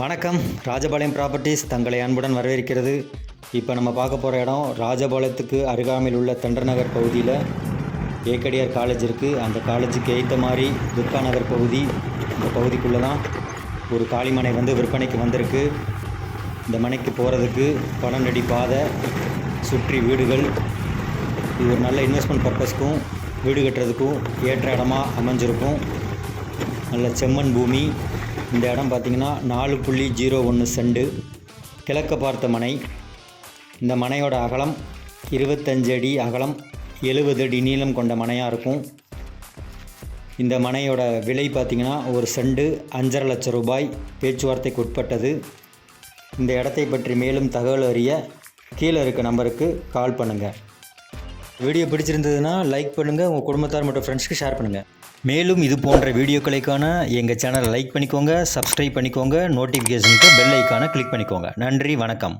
வணக்கம். ராஜபாளையம் ப்ராப்பர்ட்டிஸ் தங்களை அன்புடன் வரவேற்கிறது. இப்போ நம்ம பார்க்க போகிற இடம் ராஜபாளையத்துக்கு அருகாமையில் உள்ள தண்டநகர் பகுதியில் ஏக்கடியார் காலேஜ் இருக்குது அந்த காலேஜுக்கு ஏற்ற மாதிரி துர்கா நகர் பகுதி இந்த பகுதிக்குள்ளே தான் ஒரு காளிமனை வந்து விற்பனைக்கு வந்திருக்கு. இந்த மனைக்கு போகிறதுக்கு பன்னெண்டடி பாதை சுற்றி வீடுகள். இது ஒரு நல்ல இன்வெஸ்ட்மெண்ட் பர்பஸ்க்கும் வீடு கட்டுறதுக்கும் ஏற்ற இடமா அமைஞ்சிருக்கும். நல்ல செம்மண் பூமி. இந்த இடம் பார்த்திங்கன்னா நாலு புள்ளி ஜீரோ ஒன்று செண்டு. கிழக்க பார்த்த மனை. இந்த மனையோட அகலம் இருபத்தஞ்சு அடி அகலம் எழுபது அடி நீளம் கொண்ட மனையாக இருக்கும். இந்த மனையோட விலை பார்த்திங்கன்னா ஒரு செண்டு அஞ்சரை லட்சம் ரூபாய் பேச்சுவார்த்தைக்கு உட்பட்டது. இந்த இடத்தை பற்றி மேலும் தகவல் அறிய கீழே இருக்க நம்பருக்கு கால் பண்ணுங்கள் வீடியோ பிடிச்சிருந்ததுன்னா லைக் பண்ணுங்கள் உங்கள் குடும்பத்தார் மற்றும் ஃப்ரெண்ட்ஸ்க்கு ஷேர் பண்ணுங்கள் மேலும் இது போன்ற வீடியோக்களுக்கான எங்கள் சேனலை லைக் பண்ணிக்கோங்க சப்ஸ்கிரைப் பண்ணிக்கோங்க நோட்டிஃபிகேஷனுக்கு பெல் ஐக்கானை கிளிக் பண்ணிக்கோங்க. நன்றி வணக்கம்.